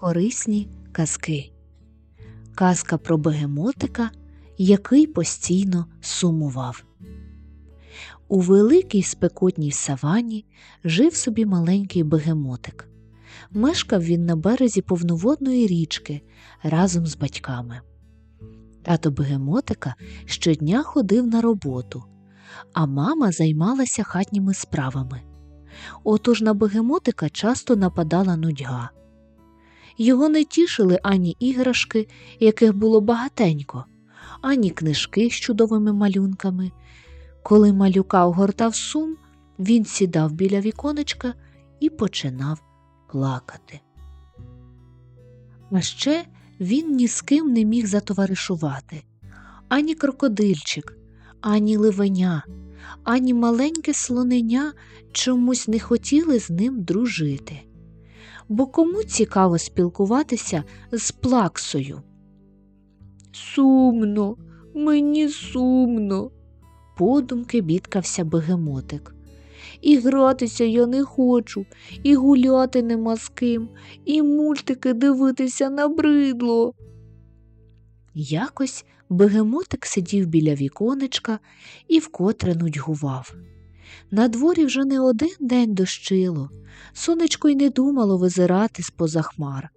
Корисні казки. Казка про бегемотика, який постійно сумував. У великій спекотній савані жив собі маленький бегемотик. Мешкав він на березі повноводної річки разом з батьками. Тато бегемотика щодня ходив на роботу, а мама займалася хатніми справами. Отож на бегемотика часто нападала нудьга. Його не тішили ані іграшки, яких було багатенько, ані книжки з чудовими малюнками. Коли малюка огортав сум, він сідав біля віконечка і починав плакати. А ще він ні з ким не міг затоваришувати ані крокодильчик, ані ливеня, ані маленьке слоненя чомусь не хотіли з ним дружити. Бо кому цікаво спілкуватися з плаксою? Сумно, мені сумно, подумки бідкався бегемотик. І гратися я не хочу, і гуляти нема з ким, і мультики дивитися набридло. Якось бегемотик сидів біля віконечка і вкотре нудьгував. На дворі вже не один день дощило, сонечко й не думало визирати з поза хмар.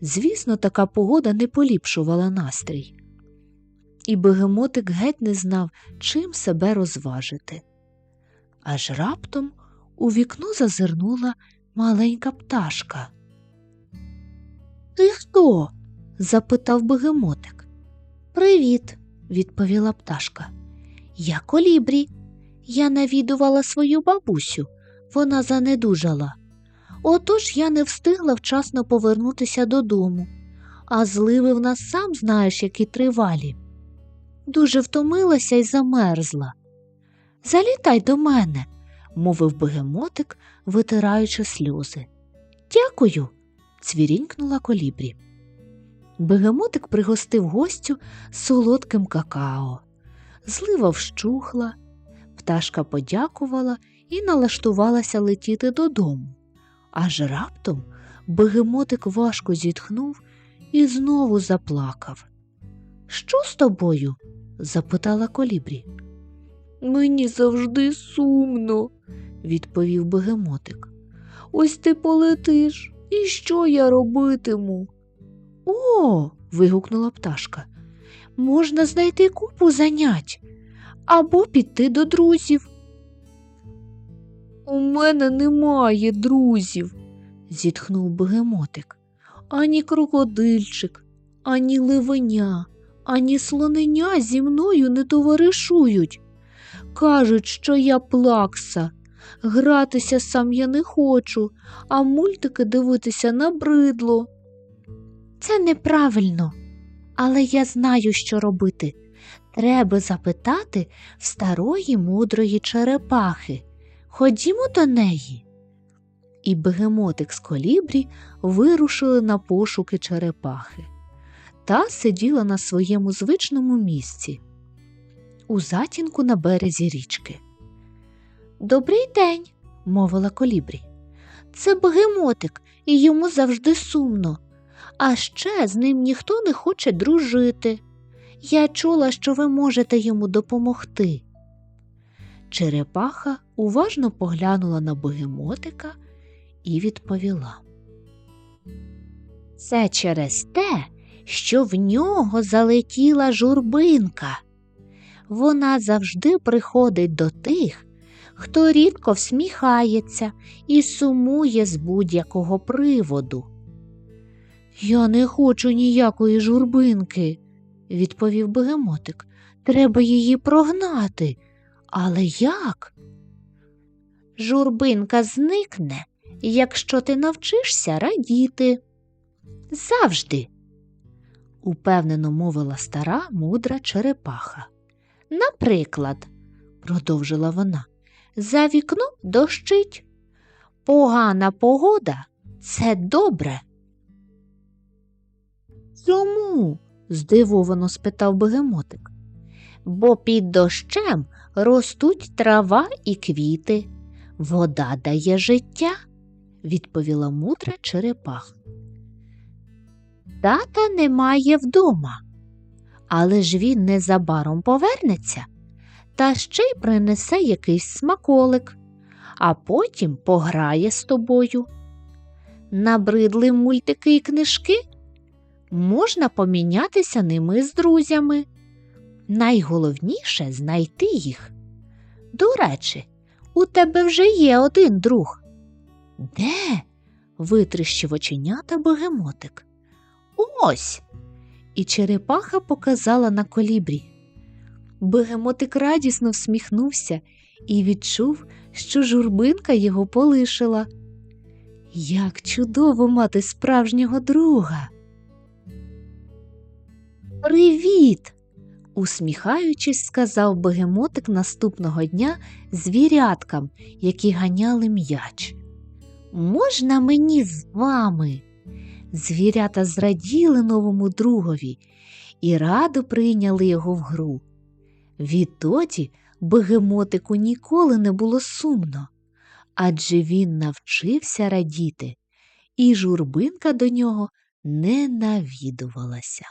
Звісно, така погода не поліпшувала настрій. І бегемотик геть не знав, чим себе розважити. Аж раптом у вікно зазирнула маленька пташка. Ти хто? запитав бегемотик. Привіт, відповіла пташка. Я колібрі. Я навідувала свою бабусю, вона занедужала. Отож я не встигла вчасно повернутися додому, а зливи в нас сам знаєш, які тривалі. Дуже втомилася й замерзла. Залітай до мене, мовив бегемотик, витираючи сльози. Дякую, цвірінькнула колібрі. Бегемотик пригостив гостю солодким какао. Злива вщухла, пташка подякувала і налаштувалася летіти додому. Аж раптом бегемотик важко зітхнув і знову заплакав. Що з тобою? запитала колібрі. Мені завжди сумно, відповів бегемотик. Ось ти полетиш, і що я робитиму? О. вигукнула пташка. Можна знайти купу занять або піти до друзів. У мене немає друзів, зітхнув бегемотик. Ані крокодильчик, ані ливеня, ані слоненя зі мною не товаришують. Кажуть, що я плакса. Гратися сам я не хочу, а мультики дивитися набридло. Це неправильно, але я знаю, що робити. Треба запитати в старої мудрої черепахи. Ходімо до неї. І бегемотик з колібрі вирушили на пошуки черепахи. Та сиділа на своєму звичному місці, у затінку на березі річки. Добрий день, мовила колібрі. Це бегемотик, і йому завжди сумно. А ще з ним ніхто не хоче дружити. Я чула, що ви можете йому допомогти. Черепаха уважно поглянула на бегемотика і відповіла. Це через те, що в нього залетіла журбинка. Вона завжди приходить до тих, хто рідко всміхається і сумує з будь-якого приводу. Я не хочу ніякої журбинки, відповів бегемотик. Треба її прогнати. Але як? Журбинка зникне, якщо ти навчишся радіти. Завжди, упевнено мовила стара мудра черепаха. Наприклад, продовжила вона, за вікном дощить. Погана погода це добре. Чому? Здивовано спитав бегемотик. Бо під дощем ростуть трава і квіти. Вода дає життя, відповіла мудра черепаха. Тата немає вдома, але ж він незабаром повернеться та ще й принесе якийсь смаколик, а потім пограє з тобою. Набридли мультики і книжки? Можна помінятися ними з друзями. Найголовніше знайти їх. До речі, у тебе вже є один друг. Де? витріщив оченята бегемотик. Ось. І черепаха показала на колібрі. Бегемотик радісно всміхнувся і відчув, що журбинка його полишила. Як чудово мати справжнього друга. Привіт! усміхаючись, сказав бегемотик наступного дня звіряткам, які ганяли м'яч. Можна мені з вами? Звірята зраділи новому другові і радо прийняли його в гру. Відтоді бегемотику ніколи не було сумно, адже він навчився радіти, і журбинка до нього не навідувалася.